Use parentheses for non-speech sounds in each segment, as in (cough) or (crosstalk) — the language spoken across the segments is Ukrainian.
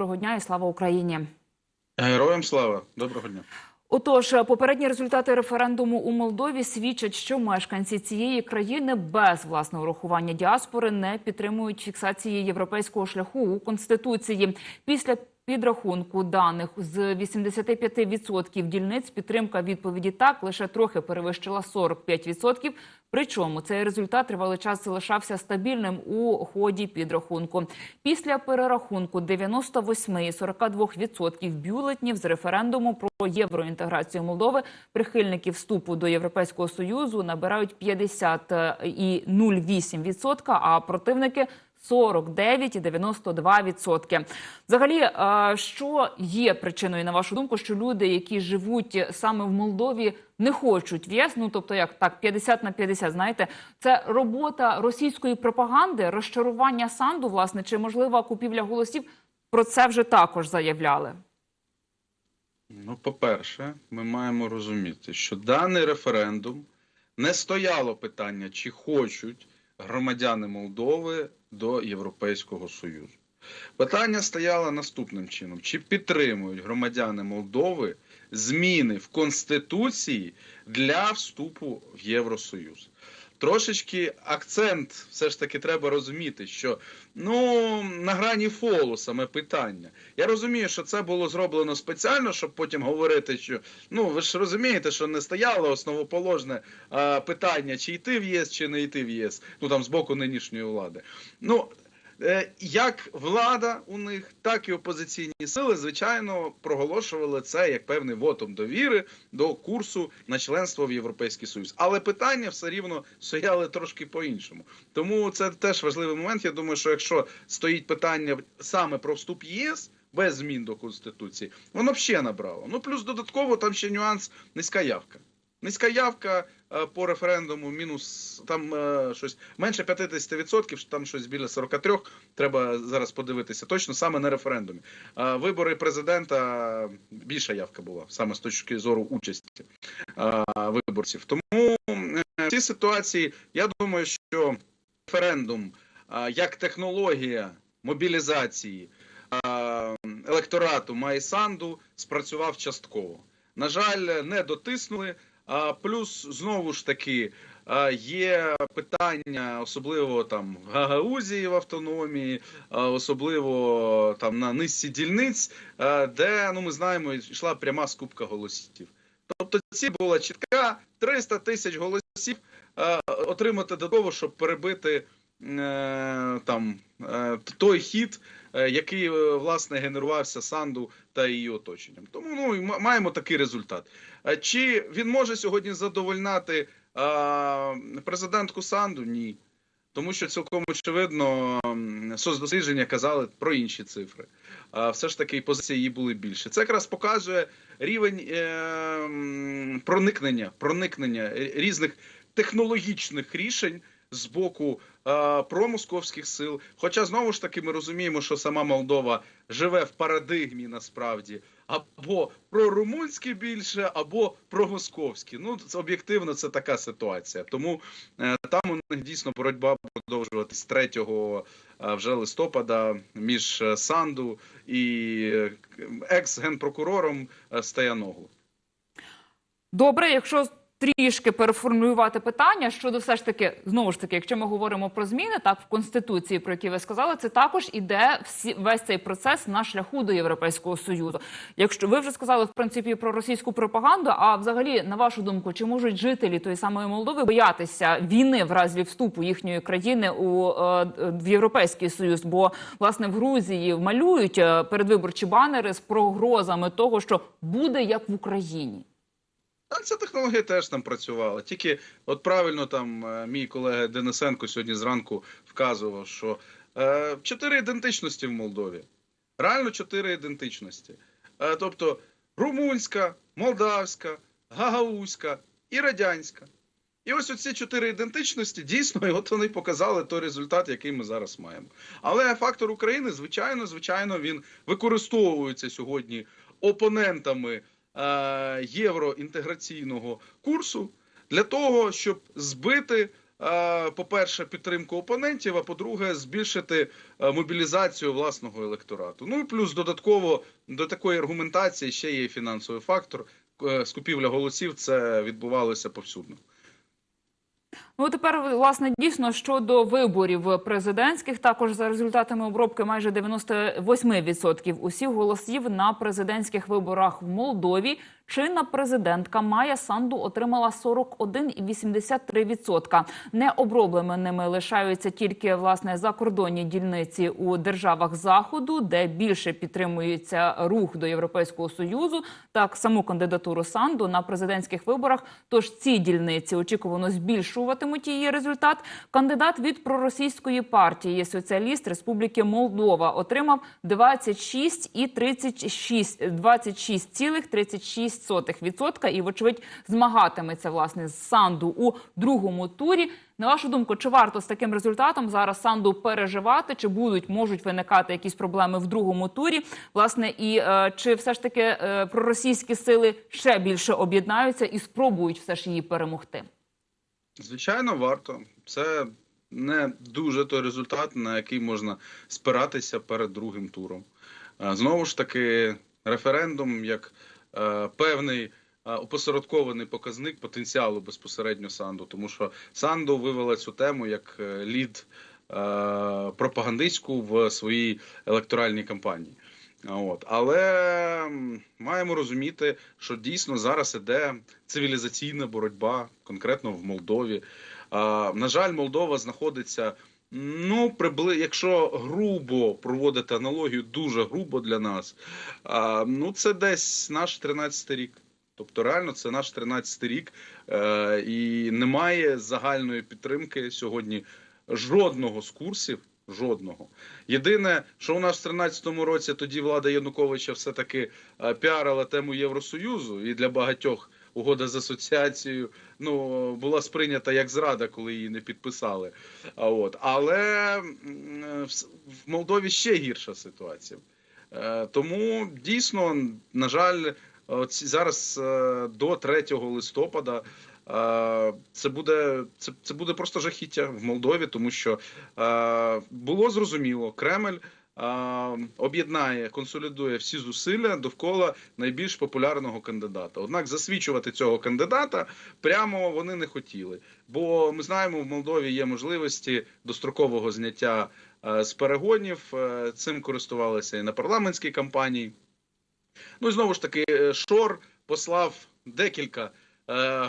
доброго дня і слава Україні. Героям слава, доброго дня. Отож, попередні результати референдуму у Молдові свідчать, що мешканці цієї країни без власного урахування діаспори не підтримують фіксації європейського шляху у конституції. Після підрахунку даних з 85% дільниць підтримка відповіді так лише трохи перевищила 45%. Причому цей результат тривалий час залишався стабільним у ході підрахунку. Після перерахунку 98 і 42% бюлетнів з референдуму про євроінтеграцію Молдови прихильників вступу до Європейського союзу набирають 50 і 0,8%, а противники 49,92%. Взагалі, е, що є причиною, на вашу думку, що люди, які живуть саме в Молдові, не хочуть в ЄС, ну тобто як так, 50 на 50, знаєте, це робота російської пропаганди, розчарування санду, власне, чи можлива купівля голосів? Про це вже також заявляли. Ну, по-перше, ми маємо розуміти, що даний референдум не стояло питання, чи хочуть громадяни Молдови до Європейського Союзу. Питання стояло наступним чином: чи підтримують громадяни Молдови зміни в Конституції для вступу в Євросоюз? Трошечки акцент все ж таки треба розуміти, що ну на грані фолу саме питання. Я розумію, що це було зроблено спеціально, щоб потім говорити, що ну ви ж розумієте, що не стояло основоположне а, питання, чи йти в ЄС, чи не йти в ЄС, ну там з боку нинішньої влади. Ну як влада у них, так і опозиційні сили, звичайно, проголошували це як певний вотом довіри до курсу на членство в Європейський Союз. Але питання все рівно стояли трошки по-іншому. Тому це теж важливий момент. Я думаю, що якщо стоїть питання саме про вступ ЄС. Без змін до конституції, воно б ще набрало. Ну плюс додатково там ще нюанс низька явка. Низька явка е, по референдуму, мінус там е, щось менше 50%, там щось біля 43, Треба зараз подивитися. Точно саме на референдумі. Е, вибори президента більша явка була саме з точки зору участі виборців. Тому в цій ситуації я думаю, що референдум як технологія мобілізації електорату Майсанду спрацював частково. На жаль, не дотиснули. Плюс знову ж таки є питання, особливо там Гагаузії в автономії, особливо там на низці дільниць, де ну ми знаємо, йшла пряма скупка голосів. Тобто, ці була чітка 300 тисяч голосів отримати до того, щоб перебити е, там е, той хід. Е, Який е, власне генерувався Санду та її оточенням, тому ну маємо такий результат. Е, Чи він може сьогодні задовольняти а, президентку Санду? Ні. Тому що цілком очевидно соцдослідження казали про інші цифри. А все ж таки позиції її були більше. Це якраз показує рівень проникнення, проникнення різних технологічних рішень з боку е, промосковських сил. Хоча знову ж таки ми розуміємо, що сама Молдова живе в парадигмі насправді або прорумунські більше, або промосковські. Ну це об'єктивно це така ситуація. Тому е, там у них дійсно боротьба продовжуватись 3 е, вже листопада між е, Санду і е, екс-генпрокурором е, Добре, якщо трішки переформулювати питання щодо все ж таки, знову ж таки, якщо ми говоримо про зміни, так в конституції, про які ви сказали, це також іде всі весь цей процес на шляху до Європейського союзу. Якщо ви вже сказали в принципі про російську пропаганду, а взагалі, на вашу думку, чи можуть жителі тої самої Молдови боятися війни в разі вступу їхньої країни у е, в Європейський Союз? Бо власне в Грузії малюють е, передвиборчі банери з прогрозами того, що буде як в Україні. А ця технологія теж там працювала. Тільки от правильно там е, мій колега Денисенко сьогодні зранку вказував, що е, чотири ідентичності в Молдові. Реально чотири ідентичності. Е, тобто румунська, молдавська, гагаузька і радянська. І ось оці чотири ідентичності дійсно, і от вони показали той результат, який ми зараз маємо. Але фактор України, звичайно, звичайно, він використовується сьогодні опонентами євроінтеграційного курсу для того, щоб збити е, по-перше, підтримку опонентів, а по-друге, збільшити е, мобілізацію власного електорату. Ну і плюс додатково до такої аргументації ще є фінансовий фактор. Е, Скупівля голосів це відбувалося повсюдно. Ну тепер власне дійсно щодо виборів президентських, також за результатами обробки майже 98% усіх голосів на президентських виборах в Молдові. Чинна президентка Майя Санду отримала 41,83%. Необробленими лишаються тільки власне закордонні дільниці у державах заходу, де більше підтримується рух до Європейського союзу. Так саму кандидатуру Санду на президентських виборах. Тож ці дільниці очікувано збільшуватимуть її результат. Кандидат від проросійської партії Соціаліст Республіки Молдова отримав 26,36 26,36% і, вочевидь, змагатиметься власне з Санду у другому турі. На вашу думку, чи варто з таким результатом зараз Санду переживати? Чи будуть можуть виникати якісь проблеми в другому турі? Власне, і е, чи все ж таки е, проросійські сили ще більше об'єднаються і спробують все ж її перемогти? Звичайно, варто. Це не дуже той результат, на який можна спиратися перед другим туром. Е, Знову ж таки, референдум як е, певний е, опосередкований показник потенціалу безпосередньо Санду, тому що Санду вивела цю тему як лід пропагандистську в своїй електоральній кампанії. От. Але маємо розуміти, що дійсно зараз іде цивілізаційна боротьба, конкретно в Молдові. А, на жаль, Молдова знаходиться. Ну, прибли, якщо грубо проводити аналогію, дуже грубо для нас. А, ну, це десь наш 13-й рік. Тобто, реально, це наш 13-й рік, е, і немає загальної підтримки сьогодні жодного з курсів. Жодного. Єдине, що у нас в 13-му році тоді влада Януковича все-таки е, піарила тему Євросоюзу, і для багатьох угода з асоціацією ну, була сприйнята як зрада, коли її не підписали. А от. Але в Молдові ще гірша ситуація. Е, Тому дійсно, на жаль, зараз е, до 3 листопада. Це буде це, це буде просто жахіття в Молдові, тому що було зрозуміло, Кремль об'єднає, консолідує всі зусилля довкола найбільш популярного кандидата. Однак засвідчувати цього кандидата прямо вони не хотіли. Бо ми знаємо, в Молдові є можливості дострокового зняття з перегонів. Цим користувалися і на парламентській кампанії. Ну і знову ж таки, е, Шор послав декілька,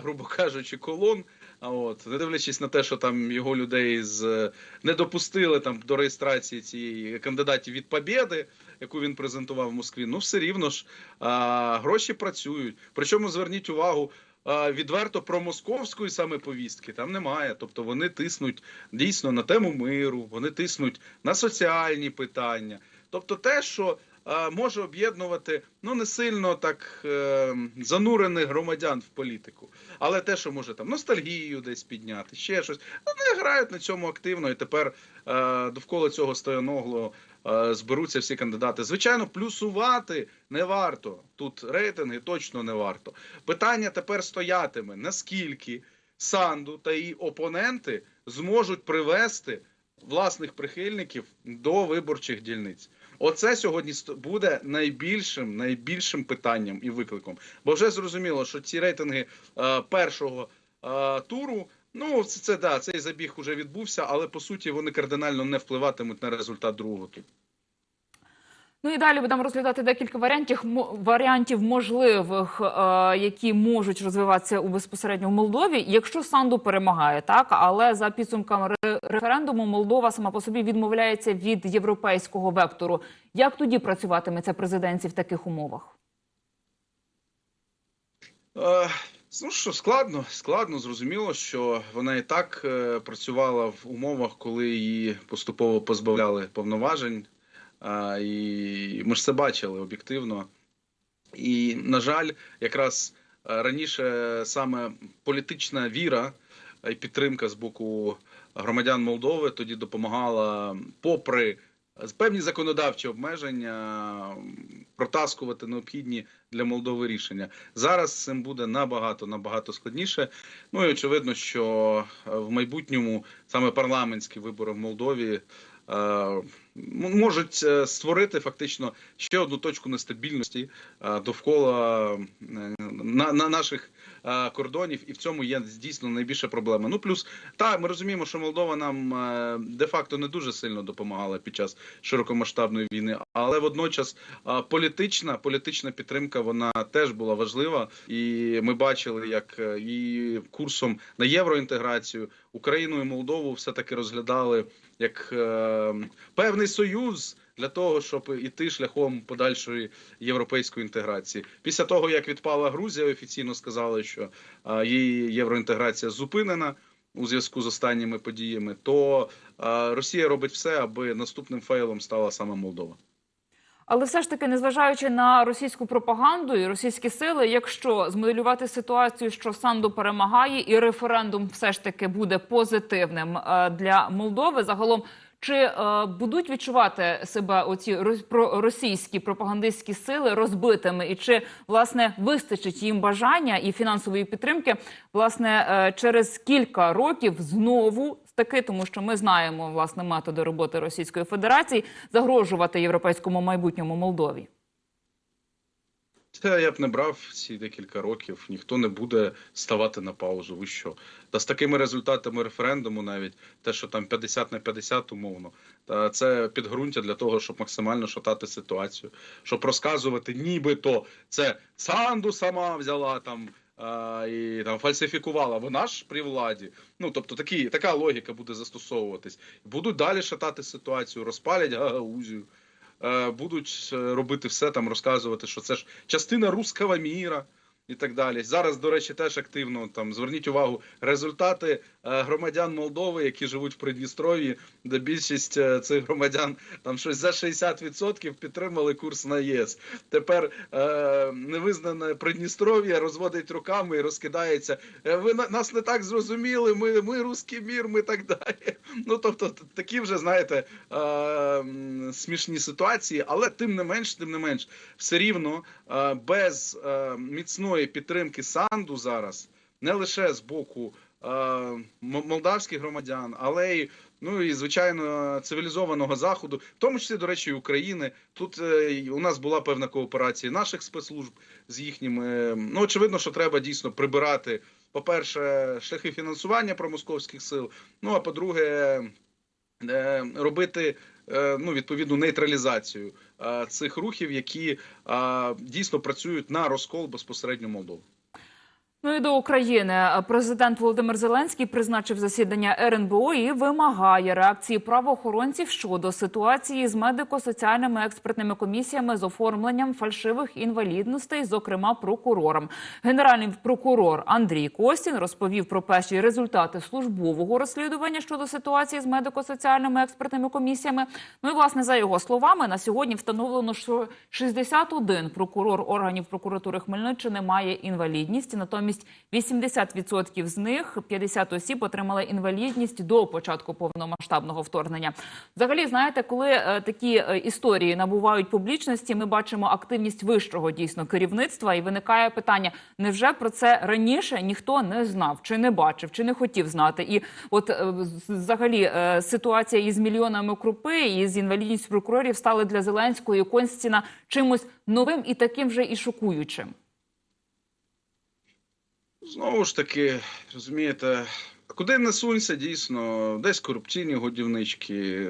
грубо кажучи, колон. А от, не дивлячись на те, що там його людей з не допустили там до реєстрації цієї кандидатів від Побєди, яку він презентував в Москві. Ну все рівно ж а, гроші працюють. Причому зверніть увагу. Відверто про московської саме повістки там немає. Тобто вони тиснуть дійсно на тему миру, вони тиснуть на соціальні питання. Тобто, те, що е, може об'єднувати ну не сильно так е, занурених громадян в політику, але те, що може там ностальгію десь підняти, ще щось. Вони грають на цьому активно, і тепер е, довкола цього стояногло е, зберуться всі кандидати. Звичайно, плюсувати не варто. Тут рейтинги точно не варто. Питання тепер стоятиме: наскільки Санду та її опоненти зможуть привести власних прихильників до виборчих дільниць. Оце сьогодні буде найбільшим, найбільшим питанням і викликом. Бо вже зрозуміло, що ці рейтинги е, першого е, туру. Ну, це, це да, цей забіг уже відбувся, але по суті вони кардинально не впливатимуть на результат другого туру. Ну і далі будемо розглядати декілька варіантів варіантів можливих, е, які можуть розвиватися у безпосередньо в Молдові, якщо Санду перемагає, так але за підсумками референдуму Молдова сама по собі відмовляється від європейського вектору. Як тоді працюватиме ця в таких умовах? Е, Ну що складно, складно зрозуміло, що вона і так е, працювала в умовах, коли її поступово позбавляли повноважень. І ми ж це бачили об'єктивно. І, на жаль, якраз е, раніше саме політична віра і підтримка з боку громадян Молдови тоді допомагала, попри певні законодавчі обмеження, протаскувати необхідні для Молдови рішення. Зараз цим буде набагато набагато складніше. Ну і очевидно, що е, в майбутньому саме парламентські вибори в Молдові. Можуть е, створити фактично ще одну точку нестабільності е, довкола на, на наших е, кордонів, і в цьому є дійсно найбільша проблема. Ну плюс так, ми розуміємо, що Молдова нам де-факто не дуже сильно допомагала під час широкомасштабної війни, але водночас політична політична підтримка вона теж була важлива, і ми бачили, як і курсом на євроінтеграцію Україну і Молдову все таки розглядали як е, певний союз. Для того щоб іти шляхом подальшої європейської інтеграції, після того як відпала Грузія, офіційно сказали, що її євроінтеграція зупинена у зв'язку з останніми подіями, то Росія робить все, аби наступним фейлом стала саме Молдова. Але все ж таки, незважаючи на російську пропаганду і російські сили, якщо змоделювати ситуацію, що Санду перемагає, і референдум все ж таки буде позитивним е, для Молдови, загалом. Чи е, будуть відчувати себе оці російські пропагандистські сили розбитими, і чи власне вистачить їм бажання і фінансової підтримки, власне, е, через кілька років знову таки, тому що ми знаємо власне методи роботи Російської Федерації, загрожувати європейському майбутньому Молдові? Це я б не брав ці декілька років. Ніхто не буде ставати на паузу. Ви що? Та з такими результатами референдуму, навіть те, що там 50 на 50 умовно, та це підґрунтя для того, щоб максимально шатати ситуацію, щоб розказувати, нібито це Санду сама взяла там. І там фальсифікувала вона ж при владі. Ну тобто такі, така логіка буде застосовуватись. Будуть далі шатати ситуацію, розпалять гагаузію будуть е, робити все там, розказувати, що це ж частина руського міра і так далі. Зараз, до речі, теж активно там зверніть увагу результати е, громадян Молдови, які живуть в Придністров'ї, де більшість е, цих громадян там щось за 60% підтримали курс на ЄС. Тепер е, невизнане Придністров'я розводить руками і розкидається. «Е, Ви нас не так зрозуміли. Ми, ми руський мір, ми так далі. Ну тобто, такі вже знаєте е, смішні ситуації, але тим не менш, тим не менш, все рівно е, без е, міцної підтримки Санду зараз не лише з боку е, молдавських громадян, але й ну і звичайно цивілізованого заходу, в тому числі, до речі, України. Тут е, у нас була певна кооперація наших спецслужб з їхніми. Ну очевидно, що треба дійсно прибирати. По-перше, шляхи фінансування промосковських сил. Ну а по-друге, е, робити е, ну відповідну нейтралізацію е, цих рухів, які е, дійсно працюють на розкол безпосередньо Молдови. Ну і до України президент Володимир Зеленський призначив засідання РНБО і вимагає реакції правоохоронців щодо ситуації з медико-соціальними експертними комісіями з оформленням фальшивих інвалідностей, зокрема прокурором. Генеральний прокурор Андрій Костін розповів про перші результати службового розслідування щодо ситуації з медико-соціальними експертними комісіями. Ну і власне за його словами, на сьогодні встановлено, що 61 прокурор органів прокуратури Хмельниччини має інвалідність. Натомість 80% з них 50 осіб отримали інвалідність до початку повномасштабного вторгнення. Взагалі, знаєте, коли е, такі е, історії набувають публічності, ми бачимо активність вищого дійсно керівництва, і виникає питання: невже про це раніше ніхто не знав, чи не бачив, чи не хотів знати? І от е, взагалі ситуація із мільйонами крупи і з інвалідністю прокурорів стали для Зеленського і Констіна чимось новим і таким же і шокуючим. Знову ж таки, розумієте, куди не сунься, дійсно, десь корупційні годівнички.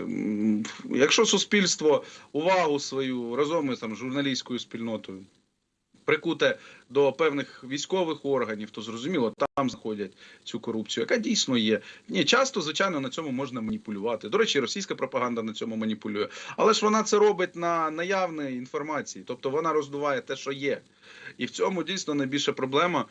Якщо суспільство увагу свою разом із там журналістською спільнотою прикуте до певних військових органів, то зрозуміло, там знаходять цю корупцію, яка дійсно є. Ні, часто, звичайно, на цьому можна маніпулювати. До речі, російська пропаганда на цьому маніпулює, але ж вона це робить на наявній інформації, тобто вона роздуває те, що є. І в цьому дійсно найбільша проблема.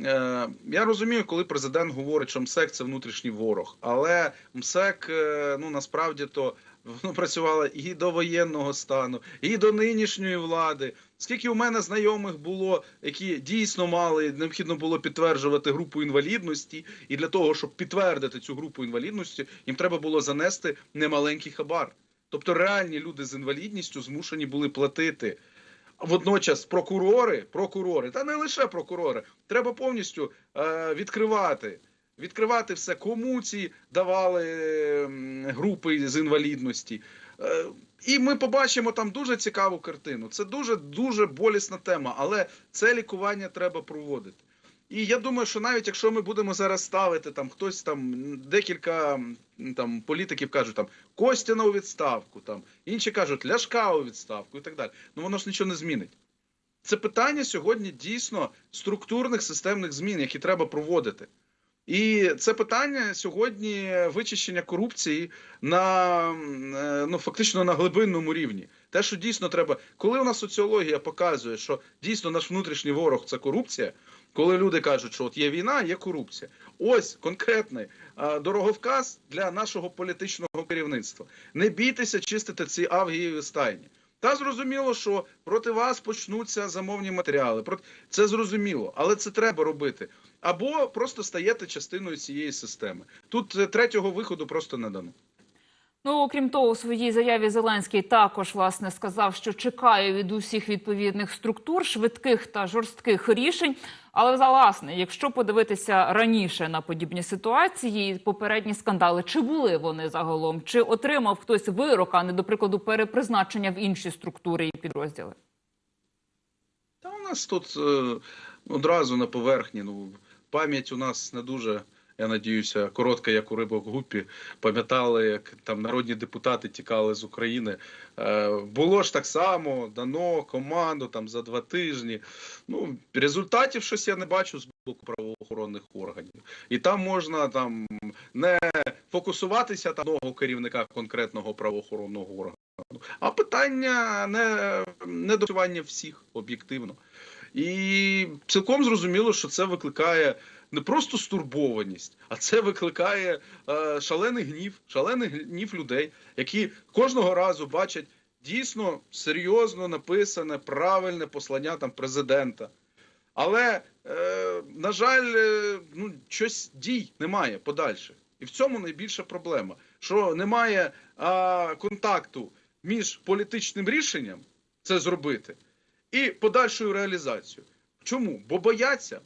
Е, Я розумію, коли президент говорить, що МСЕК це внутрішній ворог, але МСЕК е, ну насправді то воно працювало і до воєнного стану, і до нинішньої влади. Скільки у мене знайомих було, які дійсно мали необхідно було підтверджувати групу інвалідності, і для того, щоб підтвердити цю групу інвалідності, їм треба було занести немаленький хабар. Тобто реальні люди з інвалідністю змушені були платити Водночас прокурори, прокурори, та не лише прокурори, треба повністю е, відкривати. Відкривати все, кому ці давали групи з інвалідності. І ми побачимо там дуже цікаву картину. Це дуже дуже болісна тема, але це лікування треба проводити. І я думаю, що навіть якщо ми будемо зараз ставити там хтось там декілька там політиків кажуть там Костяна у відставку, там інші кажуть Ляшка у відставку і так далі. Ну воно ж нічого не змінить. Це питання сьогодні дійсно структурних системних змін, які треба проводити. І це питання сьогодні вичищення корупції на е, ну фактично на глибинному рівні. Те, що дійсно треба, коли у нас соціологія показує, що дійсно наш внутрішній ворог це корупція. Коли люди кажуть, що от є війна, є корупція. Ось конкретний а, дороговказ для нашого політичного керівництва. Не бійтеся чистити ці авгієві стайні. Та зрозуміло, що проти вас почнуться замовні матеріали. Проти це зрозуміло, але це треба робити. Або просто стаєте частиною цієї системи. Тут е, третього виходу просто не дано. Ну, окрім того, у своїй заяві Зеленський також власне сказав, що чекає від усіх відповідних структур швидких та жорстких рішень. Але власне, якщо подивитися раніше на подібні ситуації, попередні скандали, чи були вони загалом, чи отримав хтось вирок, а не до прикладу перепризначення в інші структури і підрозділи? Та у нас тут е, одразу на поверхні. Ну, пам'ять у нас не дуже, я надіюся, коротка, як у рибок гупі. Пам'ятали, як там народні депутати тікали з України. Е, було ж так само, дано команду там за два тижні. Ну, результатів щось я не бачу з боку правоохоронних органів. І там можна там не фокусуватися там одного керівника конкретного правоохоронного органу. А питання не недопрацювання всіх об'єктивно. І цілком зрозуміло, що це викликає не просто стурбованість, а це викликає е, шалений гнів, шалений гнів людей, які кожного разу бачать дійсно серйозно написане правильне послання там президента. Але, е, на жаль, е, ну, щось дій немає подальших. І в цьому найбільша проблема, що немає а, контакту між політичним рішенням це зробити і подальшою реалізацією. Чому? Бо бояться,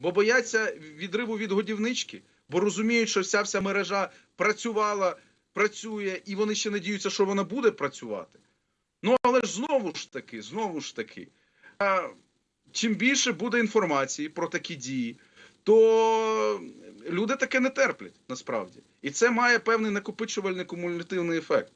бо бояться відриву від годівнички, бо розуміють, що вся вся мережа працювала, працює, і вони ще надіються, що вона буде працювати. Ну але ж знову ж таки, знову ж таки, а, чим більше буде інформації про такі дії, то люди таке не терплять насправді. І це має певний накопичувальний кумулятивний ефект.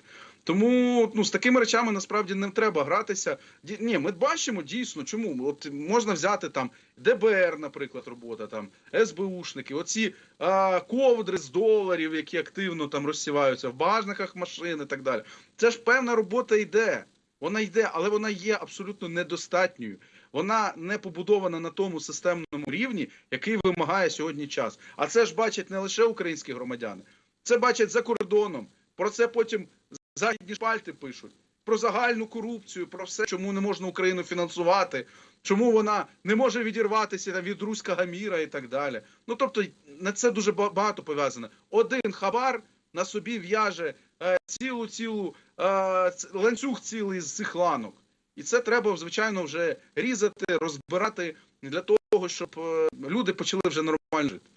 Тому ну з такими речами насправді не треба гратися. Ді- Ні, ми бачимо дійсно, чому от можна взяти там ДБР, наприклад, робота там СБУшники, оці а, ковдри з доларів, які активно там розсіваються в багажниках машин і так далі. Це ж певна робота йде. Вона йде, але вона є абсолютно недостатньою. Вона не побудована на тому системному рівні, який вимагає сьогодні час. А це ж бачать не лише українські громадяни, це бачать за кордоном. Про це потім західні шпальти пишуть. Про загальну корупцію, про все, чому не можна Україну фінансувати, чому вона не може відірватися від руського міра і так далі. Ну тобто на це дуже багато пов'язано. Один хабар на собі в'яже е, цілу цілу е, ланцюг цілий з цих ланок. І це треба, звичайно, вже різати, розбирати для того, щоб е, люди почали вже нормально жити.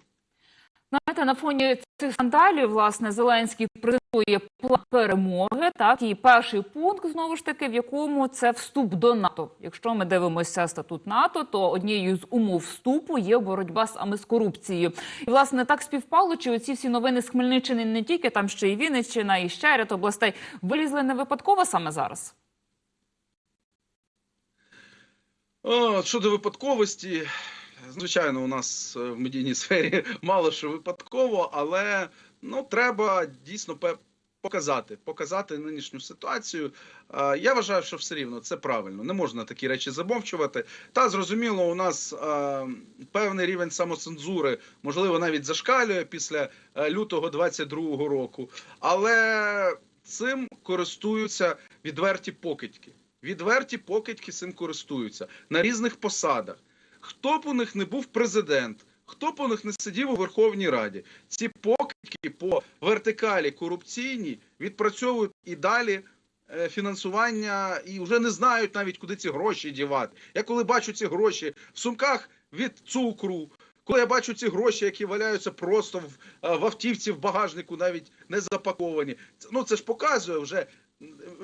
Знаєте, на фоні цих скандалів, власне, Зеленський презентує план перемоги. Так і перший пункт знову ж таки, в якому це вступ до НАТО. Якщо ми дивимося статут НАТО, то однією з умов вступу є боротьба саме з корупцією. І власне так співпало, чи оці всі новини з Хмельниччини не тільки там ще й Вінниччина, і ще ряд областей вилізли не випадково саме зараз. О, щодо випадковості, звичайно, у нас е, в медійній (laughs) сфері мало що випадково, але ну треба дійсно показати, показати нинішню ситуацію. Е, Я вважаю, що все рівно це правильно. Не можна такі речі замовчувати. Та зрозуміло, у нас е, певний рівень самоцензури, можливо, навіть зашкалює після лютого 22-го року, але цим користуються відверті покидьки. Відверті покидьки цим користуються на різних посадах. Хто б у них не був президент, хто б у них не сидів у Верховній Раді, ці покидьки по вертикалі корупційній відпрацьовують і далі е, фінансування і вже не знають навіть, куди ці гроші дівати. Я коли бачу ці гроші в сумках від цукру, коли я бачу ці гроші, які валяються просто в, е, в автівці, в багажнику, навіть не запаковані. Ну це ж показує вже.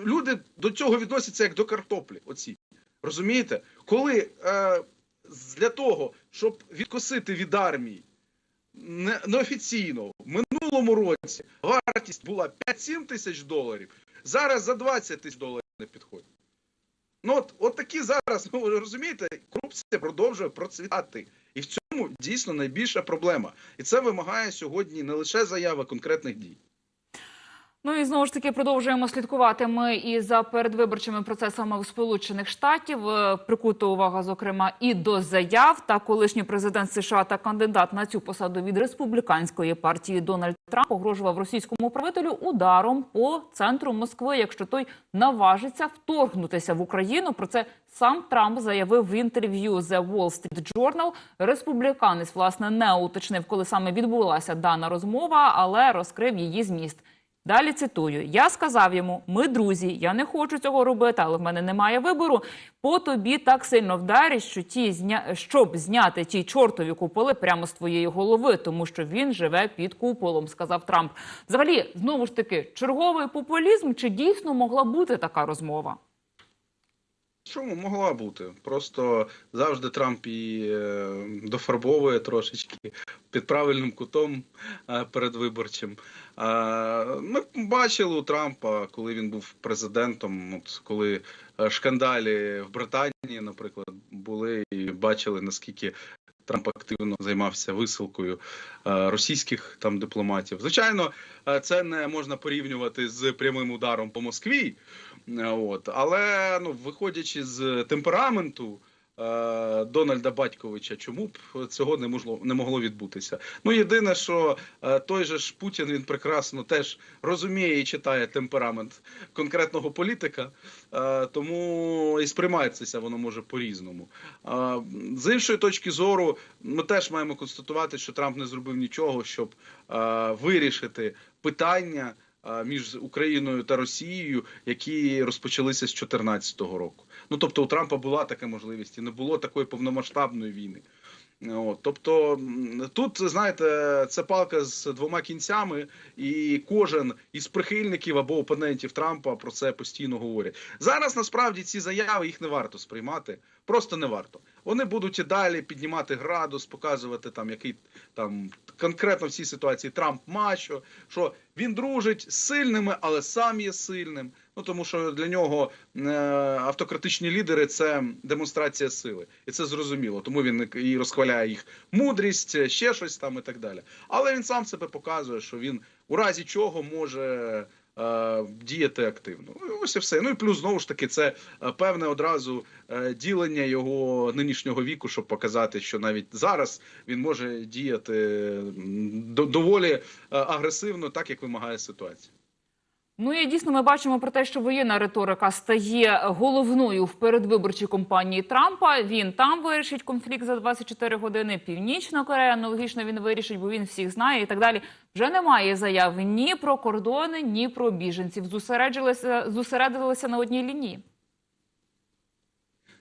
Люди до цього відносяться як до картоплі. Оці. Розумієте? Коли е, для того, щоб відкосити від армії не- неофіційно в минулому році вартість була 5-7 тисяч доларів, зараз за 20 тисяч доларів не підходить. Ну от, от такі зараз, ну ви розумієте, корупція продовжує процвітати. І в цьому дійсно найбільша проблема. І це вимагає сьогодні не лише заяви конкретних дій. Ну і знову ж таки продовжуємо слідкувати ми і за передвиборчими процесами у Сполучених Штатів. Е, Прикута увага, зокрема, і до заяв. Та колишній президент США та кандидат на цю посаду від республіканської партії Дональд Трамп погрожував російському правителю ударом по центру Москви, якщо той наважиться вторгнутися в Україну. Про це сам Трамп заявив в інтерв'ю The Wall Street Journal. Республіканець власне не уточнив, коли саме відбулася дана розмова, але розкрив її зміст. Далі цитую: я сказав йому: ми друзі, я не хочу цього робити, але в мене немає вибору. По тобі так сильно вдарять, що ті зня... щоб зняти ті чортові куполи прямо з твоєї голови, тому що він живе під куполом, сказав Трамп. Взагалі, знову ж таки, черговий популізм чи дійсно могла бути така розмова? Чому могла бути? Просто завжди Трамп її е, дофарбовує трошечки під правильним кутом е, передвиборчим. Е, Ми бачили у Трампа, коли він був президентом, от коли шкандалі в Британії, наприклад, були і бачили наскільки. Трамп активно займався висилкою російських там дипломатів. Звичайно, це не можна порівнювати з прямим ударом по Москві. Е, От. Але ну, виходячи з темпераменту е, Дональда Батьковича, чому б цього не могло, не могло відбутися? Ну, єдине, що е, той же ж Путін він прекрасно теж розуміє і читає темперамент конкретного політика, тому і сприймається воно може по-різному. Е, з іншої точки зору, ми теж маємо констатувати, що Трамп не зробив нічого, щоб вирішити питання між Україною та Росією, які розпочалися з 2014 року. Ну тобто у Трампа була така можливість, і не було такої повномасштабної війни. От, тобто тут знаєте, це палка з двома кінцями, і кожен із прихильників або опонентів Трампа про це постійно говорять. Зараз насправді ці заяви їх не варто сприймати, просто не варто. Вони будуть і далі піднімати градус, показувати там, який там конкретно в цій ситуації Трамп мачо, що він дружить з сильними, але сам є сильним. Ну тому що для нього е, автократичні лідери це демонстрація сили, і це зрозуміло. Тому він і розхваляє їх мудрість, ще щось там і так далі. Але він сам себе показує, що він у разі чого може. е, Діяти активно, Ну, ось і все. Ну і плюс знову ж таки, це е, певне одразу е, ділення його нинішнього віку, щоб показати, що навіть зараз він може діяти до- доволі е, агресивно, так як вимагає ситуація. Ну і дійсно ми бачимо про те, що воєнна риторика стає головною в передвиборчій кампанії Трампа. Він там вирішить конфлікт за 24 години. Північна Корея аналогічно він вирішить, бо він всіх знає і так далі. Вже немає заяв ні про кордони, ні про біженців. Зосередилися, зосередилися на одній лінії.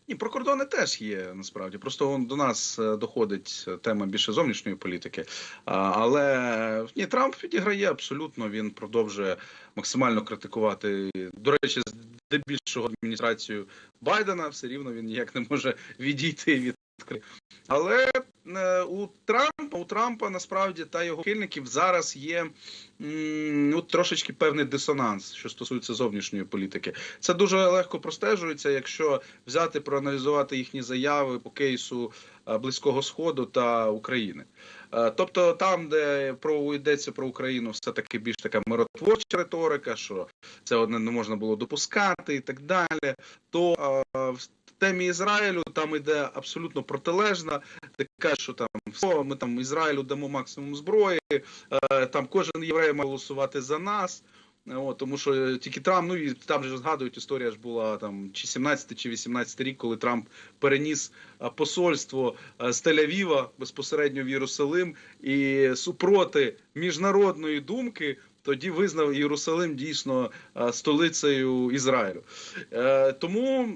Ні, про кордони теж є насправді. Просто до нас е, доходить тема більше зовнішньої політики. Але ні, Трамп відіграє абсолютно. Він продовжує максимально критикувати. До речі, здебільшого адміністрацію Байдена все рівно він ніяк не може відійти від кри- Але е, у Трампа у Трампа насправді та його хильників зараз є ну, трошечки певний дисонанс, що стосується зовнішньої політики. Це дуже легко простежується, якщо взяти проаналізувати їхні заяви по кейсу е, Близького Сходу та України. Е, Тобто, там, де про йдеться про Україну, все таки більш така миротворча риторика, що це не можна було допускати і так далі. То темі Ізраїлю там іде абсолютно протилежна, така, що там все, ми там Ізраїлю дамо максимум зброї, е, там кожен єврей має голосувати за нас. Е, От, тому що тільки Трамп, ну і там же згадують, історія ж була там чи 17 чи 18 рік, коли Трамп переніс е, посольство з Тель-Авіва безпосередньо в Єрусалим, і супроти міжнародної думки тоді визнав Єрусалим дійсно е, столицею Ізраїлю. Е, Тому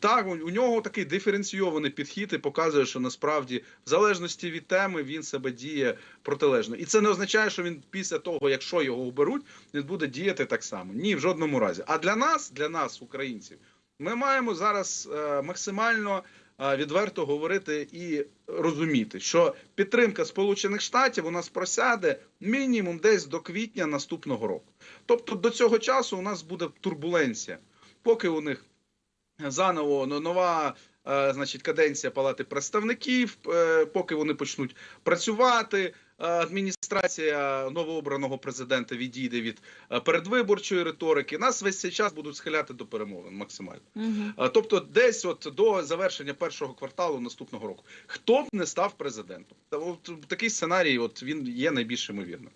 так, у- нього такий диференційований підхід і показує, що насправді в залежності від теми він себе діє протилежно. І це не означає, що він після того, якщо його оберуть, він буде діяти так само. Ні, в жодному разі. А для нас, для нас, українців, ми маємо зараз е, максимально відверто говорити і розуміти, що підтримка Сполучених Штатів у нас просяде мінімум десь до квітня наступного року. Тобто до цього часу у нас буде турбуленція, поки у них заново ну, нова. е, Значить, каденція Палати представників, е, поки вони почнуть працювати, адміністрація новообраного президента відійде від е, передвиборчої риторики. Нас весь цей час будуть схиляти до перемовин максимально. Угу. Тобто, десь от до завершення першого кварталу наступного року, хто б не став президентом, от такий сценарій, от він є найбільш ймовірним.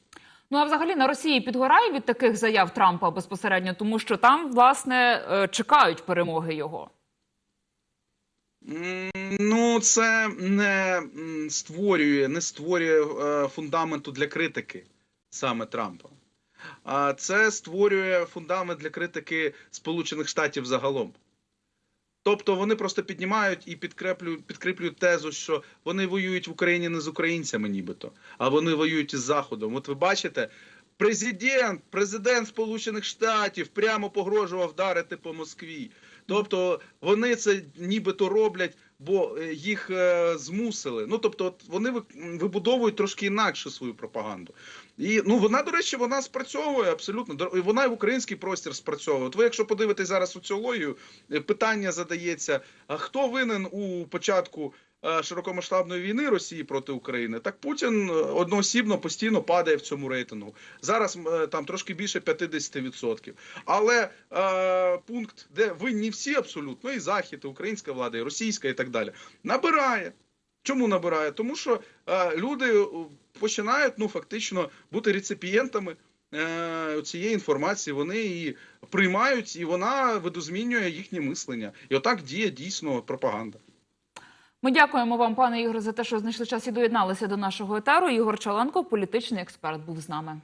Ну а взагалі на Росії підгорає від таких заяв Трампа безпосередньо, тому що там власне е, чекають перемоги його. Ну, це не створює, не створює е, фундаменту для критики саме Трампа. А це створює фундамент для критики Сполучених Штатів загалом. Тобто вони просто піднімають і підкреплюють, підкріплюють тезу, що вони воюють в Україні не з українцями, нібито, а вони воюють із Заходом. От ви бачите, президент, президент Сполучених Штатів прямо погрожував вдарити по Москві. Тобто вони це нібито роблять, бо е, їх е, змусили. Ну тобто, вони ви- вибудовують трошки інакше свою пропаганду. І ну вона, до речі, вона спрацьовує абсолютно. І Вона і в український простір спрацьовує. От ви, якщо подивитесь зараз соціологію, е, питання задається: а хто винен у початку? Е, Широкомасштабної війни Росії проти України, так Путін е, одноосібно постійно падає в цьому рейтингу. Зараз е, там трошки більше 50%. Але е, пункт, де винні всі абсолютно, і захід, і українська влада, і російська, і так далі, набирає. Чому набирає? Тому що е, люди починають ну фактично бути реципієнтами е, цієї інформації. Вони її приймають, і вона видозмінює їхнє мислення. І отак діє дійсно пропаганда. Ми дякуємо вам, пане Ігор, за те, що знайшли час і доєдналися до нашого етару. Ігор Чаленко, політичний експерт, був з нами.